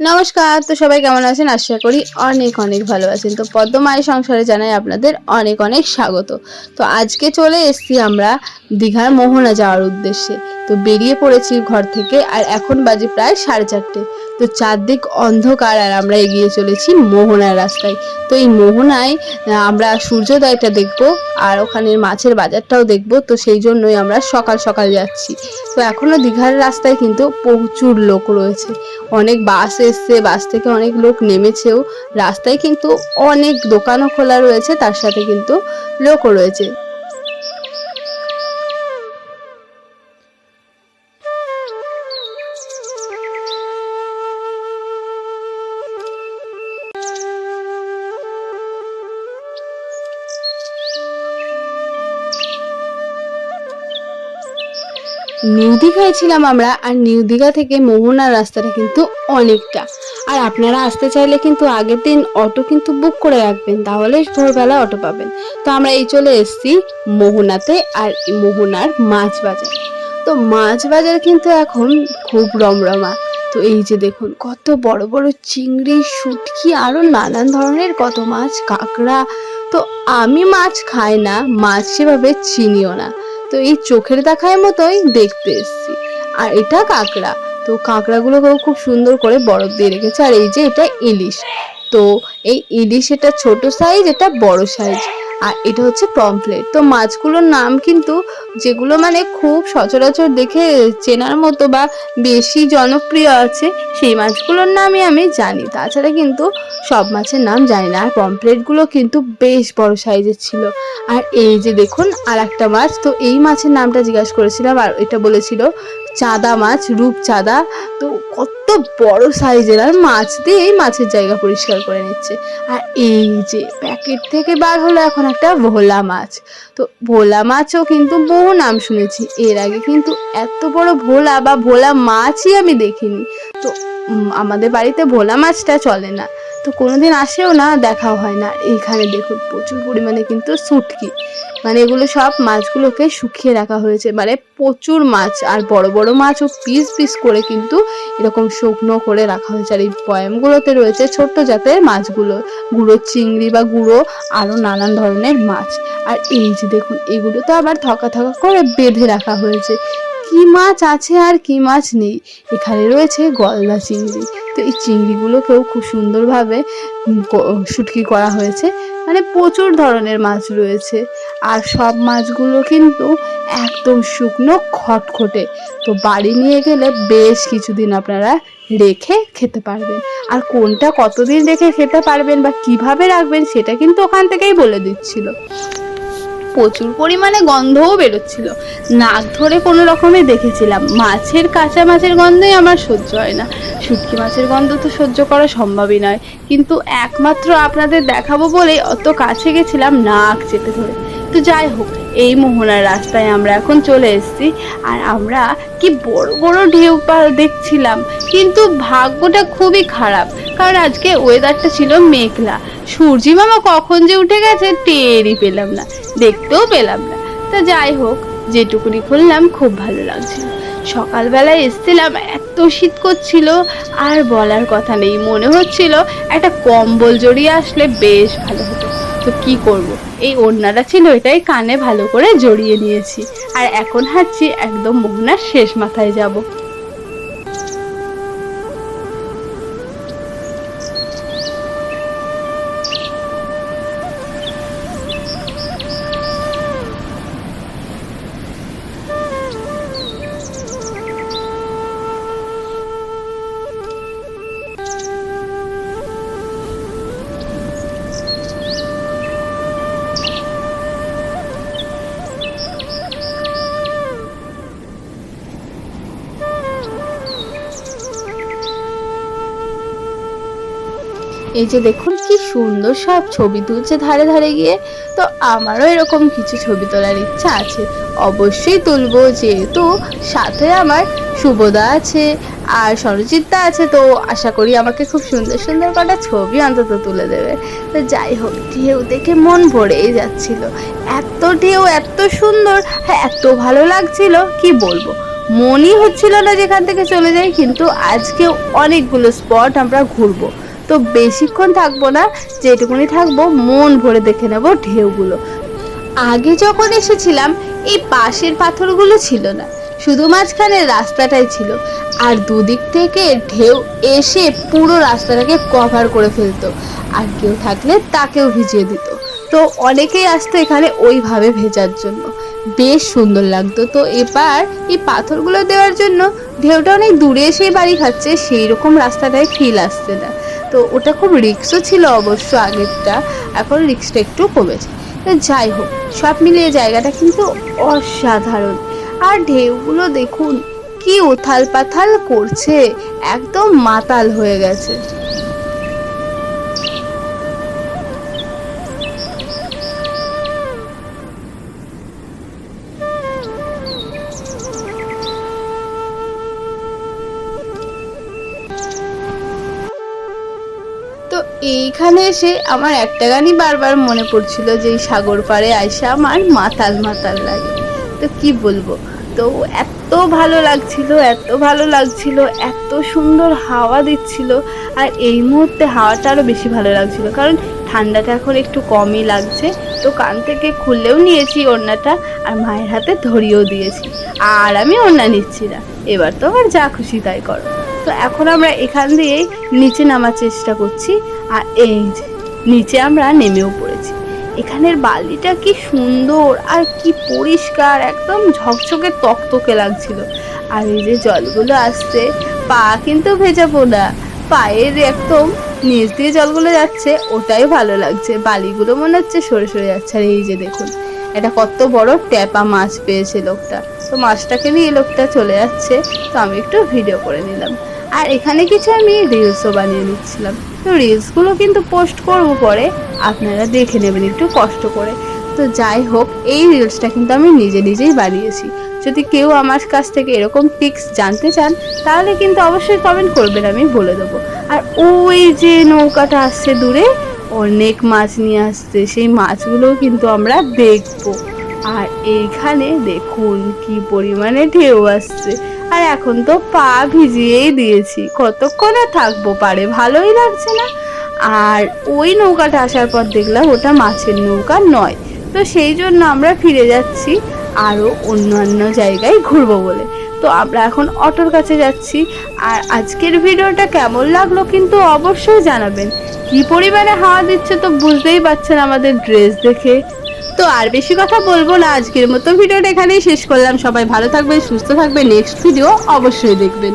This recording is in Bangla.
নমস্কার, তো সবাই কেমন আছেন? আশা করি অনেক অনেক ভালো আছেন। তো পদ্মমায়ের সংসারে জানাই আপনাদের অনেক অনেক স্বাগত। তো আজকে চলে এসছি আমরা দীঘার মোহনা যাওয়ার উদ্দেশ্যে। তো বেরিয়ে পড়েছি ঘর থেকে, আর এখন বাজে প্রায় সাড়ে চারটে। তো চারদিক অন্ধকার আর আমরা এগিয়ে চলেছি মোহনার রাস্তায়। তো এই মোহনায় আমরা সূর্যোদয়টা দেখব আর ওখানে মাছের বাজারটাও দেখব। তো সেই জন্যই আমরা সকাল সকাল যাচ্ছি। তো এখনও দীঘার রাস্তায় কিন্তু প্রচুর লোক রয়েছে। অনেক বাস এসছে, বাস থেকে অনেক লোক নেমেছেও। রাস্তায় কিন্তু অনেক দোকানও খোলা রয়েছে, তার সাথে কিন্তু লোকও রয়েছে। নিউ দীঘায় ছিলাম আমরা, আর নিউ দীঘা থেকে মোহনার রাস্তাটা কিন্তু অনেকটা। আর আপনারা আসতে চাইলে কিন্তু আগের দিন অটো কিন্তু বুক করে রাখবেন, তাহলে ভোরবেলা অটো পাবেন। তো আমরা এই চলে এসেছি মোহনাতে, আর মোহনার মাছ বাজার। তো মাছ বাজার কিন্তু এখন খুব রমরমা। তো এই যে দেখুন, কত বড় বড় চিংড়ি, শুটকি আরও নানান ধরনের কত মাছ, কাঁকড়া। তো আমি মাছ খাই না, মাছ সেভাবে চিনিও না। তো এই চোখের দেখায় মতোই দেখতে এসছি। আর এটা কাঁকড়া। তো কাঁকড়াগুলোকেও খুব সুন্দর করে বরফ দিয়ে রেখেছে। আর এই যে এটা ইলিশ। তো এই ইলিশ এটা ছোট সাইজ এটা বড় সাইজ আর এটা হচ্ছে পমফ্লেট তো মাছগুলোর নাম কিন্তু যেগুলো মানে খুব সচরাচর দেখে চেনার মতো বা বেশি জনপ্রিয় আছে, সেই মাছগুলোর নামই আমি জানি। তাছাড়া কিন্তু সব মাছের নাম জানি না। আর পমফ্লেটগুলো কিন্তু বেশ বড় সাইজের ছিল। আর এই যে দেখুন আর একটা মাছ, তো এই মাছের নামটা জিজ্ঞাসা করেছিলাম আর এটা বলেছিল চাঁদা মাছ রূপ রূপচাঁদা। তো কত বড় সাইজের আর মাছ দিয়ে এই মাছের জায়গা পরিষ্কার করে নিচ্ছে। আর এই যে প্যাকেট থেকে বার হলো এখন একটা ভোলা মাছ। তো ভোলা মাছও কিন্তু বহু নাম শুনেছি। এর আগে কিন্তু এত বড় ভোলা বা ভোলা মাছই আমি দেখিনি। তো আমাদের বাড়িতে ভোলা মাছটা চলে না। তো কোনোদিন আসেও না, দেখাও হয় না। এইখানে দেখুন, প্রচুর পরিমাণে কিন্তু শুটকি মানে এগুলো সব মাছগুলোকে শুকিয়ে রাখা হয়েছে। মানে প্রচুর মাছ, আর বড় বড় মাছও পিস পিস করে কিন্তু এরকম শুকনো করে রাখা হয়েছে। আর এই বয়ামগুলোতে রয়েছে ছোট্ট জাতের মাছগুলো, গুঁড়ো চিংড়ি বা গুঁড়ো আরও নানান ধরনের মাছ। আর এই যে দেখুন, এগুলো তো আবার থকা থকা করে বেঁধে রাখা হয়েছে। কি মাছ আছে আর কি মাছ নেই? এখানে রয়েছে গলদা চিংড়ি। তো এই চিংড়িগুলোকেও খুব সুন্দরভাবে শুটকি করা হয়েছে। মানে প্রচুর ধরনের মাছ রয়েছে। আর সব মাছগুলো কিন্তু একদম শুকনো, খটখটে। তো বাড়ি নিয়ে গেলে বেশ কিছুদিন আপনারা রেখে খেতে পারবেন। আর কোনটা কতদিন রেখে খেতে পারবেন বা কীভাবে রাখবেন সেটা কিন্তু ওখান থেকেই বলে দিচ্ছিল। প্রচুর পরিমাণে গন্ধও বেরোচ্ছিল। নাক ধরে কোনো রকমে দেখেছিলাম, মাছের কাঁচা মাছের গন্ধই আমার সহ্য হয় না। শুটকি মাছের গন্ধ তো সহ্য করা সম্ভবই নয়। কিন্তু একমাত্র আপনাদের দেখাবো বলে অত কাছে গেছিলাম, নাক চেপে ধরে। তো যাই হোক, এই মোহনার রাস্তায় আমরা এখন চলে এসেছি আর আমরা কি বড় বড় ঢেউ দেখছিলাম। কিন্তু ভাগ্যটা খুবই খারাপ, কারণ আজকে ওয়েদারটা ছিল মেঘলা। সূর্যি মামা কখন যে উঠে গেছে টেরই পেলাম না, দেখতেও পেলাম না। তা যাই হোক, যেটুকুনি খুললাম, খুব ভালো লাগছিল। সকালবেলায় এসছিলাম, এত শীত করছিল, আর বলার কথা নেই। মনে হচ্ছিল একটা কম্বল জড়িয়ে আসলে বেশ ভালো হতো। তো কি করব? এই ওড়নাটা ছিল, এটাই কানে ভালো করে জড়িয়ে নিয়েছি। আর এখন হাঁটছি, একদম মোহনার শেষ মাথায় যাব। এই যে দেখুন, কি সুন্দর সব ছবি তুলছে ধারে ধারে গিয়ে। তো আমারও এরকম কিছু ছবি তোলার ইচ্ছা আছে। অবশ্যই তুলবো, যেহেতু সাথে আমার শুভদা আছে আর সরজিৎদা আছে, তো আশা করি আমাকে খুব সুন্দর সুন্দর কটা ছবি অন্তত তুলে দেবে। তো যাই হোক, ঢেউ দেখে মন ভরেই যাচ্ছিল। এত ঢেউ, এত সুন্দর হ্যাঁ এত ভালো লাগছিল, কি বলব? মনই হচ্ছিল না যেখান থেকে চলে যাই, কিন্তু আজকে অনেকগুলো স্পট আমরা ঘুরবো। তো বেশিক্ষণ থাকব না, যেটুকুনি থাকব মন ভরে দেখে নেব ঢেউগুলো। আগে যখন এসেছিলাম, এই পাশের পাথরগুলো ছিল না, শুধু মাঝখানে রাস্তাটাই ছিল। আর দুদিক থেকে ঢেউ এসে পুরো রাস্তাটাকে কভার করে ফেলতো, আর কেউ থাকলে তাকেও ভিজিয়ে দিত। তো অনেকেই আসতো এখানে ওইভাবে ভেজার জন্য। বেশ সুন্দর লাগতো। তো এবার এই পাথরগুলো দেওয়ার জন্য ঢেউটা অনেক দূরে এসেই বাড়ি খাচ্ছে সেই রকম রাস্তাটায় ফিল আসছে না। তো ওটা খুব রিক্সও ছিল অবশ্য আগেরটা, এখন রিক্সটা একটু কমেছে। যাই হোক, সব মিলিয়ে জায়গাটা কিন্তু অসাধারণ। আর ঢেউগুলো দেখুন, কি উথাল পাথাল করছে, একদম মাতাল হয়ে গেছে। তো এইখানে এসে আমার একটা গানই বারবার মনে পড়ছিল যে এই সাগর পাড়ে আইসা আমার মাতাল মাতাল লাগে। তো কি বলব? তো এত ভালো লাগছিল, এত ভালো লাগছিল, এত সুন্দর হাওয়া দিচ্ছিল, আর এই মুহূর্তে হাওয়াটা আরও বেশি ভালো লাগছিল। কারণ ঠান্ডাটা এখন একটু কমই লাগছে, তো কান থেকে খুললেও নিয়েছি ওড়নাটা, আর মায়ের হাতে ধরিয়েও দিয়েছি। আর আমি ওড়না নিচ্ছি না। এবার তো আবার যা খুশি তাই করো। তো এখন আমরা এখান দিয়েই নিচে নামার চেষ্টা করছি। আর এই নিচে আমরা নেমেও পড়েছি। এখানের বালিটা কি সুন্দর আর কি পরিষ্কার, একদম ঝকঝকে তকতকে লাগছিল। আর এই যে জলগুলো আসছে, পা কিন্তু ভেজাবো না পায়ের একদম নিচ দিয়ে জলগুলো যাচ্ছে, ওটাই ভালো লাগছে। বালিগুলো মনে হচ্ছে সরে সরে যাচ্ছে। আর এই যে দেখুন, এটা কত বড় ট্যাপা মাছ পেয়েছে লোকটা। তো মাছটাকে নিয়ে লোকটা চলে যাচ্ছে। তো আমি একটু ভিডিও করে নিলাম। আর এখানে কিছু আমি রিলসও বানিয়ে নিচ্ছিলাম। তো রিলসগুলো কিন্তু পোস্ট করব পরে, আপনারা দেখে নেবেন, একটু কষ্ট করে। তো যাই হোক, এই রিলসটা কিন্তু আমি নিজে নিজেই বানিয়েছি। যদি কেউ আমার কাছ থেকে এরকম টিক্স জানতে চান, তাহলে কিন্তু অবশ্যই কমেন্ট করবেন, আমি বলে দেবো। আর ওই যে নৌকাটা আসছে দূরে, অনেক মাছ নিয়ে আসছে, সেই মাছগুলোও কিন্তু আমরা দেখব। আর এইখানে দেখুন কি পরিমাণে ঢেউ আসছে। আর এখন তো পা ভিজিয়েই দিয়েছি। কতক্ষণ থাকব পারে? ভালোই লাগছে না? আর ওই নৌকাটা আসার পর দেখলাম ওটা মাছের নৌকা নয়। তো সেই জন্য আমরা ফিরে যাচ্ছি আরও অন্যান্য জায়গায় ঘুরবো বলে। তো আমরা এখন অটোর কাছে যাচ্ছি। আর আজকের ভিডিওটা কেমন লাগল কিন্তু অবশ্যই জানাবেন। কি পরিমাণে হাওয়া দিচ্ছে তো বুঝতেই পারছেন আমাদের ড্রেস দেখে। তো আর বেশি কথা বলব না। আজকের মতো ভিডিওটা এখানেই শেষ করলাম। সবাই ভালো থাকবেন, সুস্থ থাকবেন। নেক্সট ভিডিও অবশ্যই দেখবেন।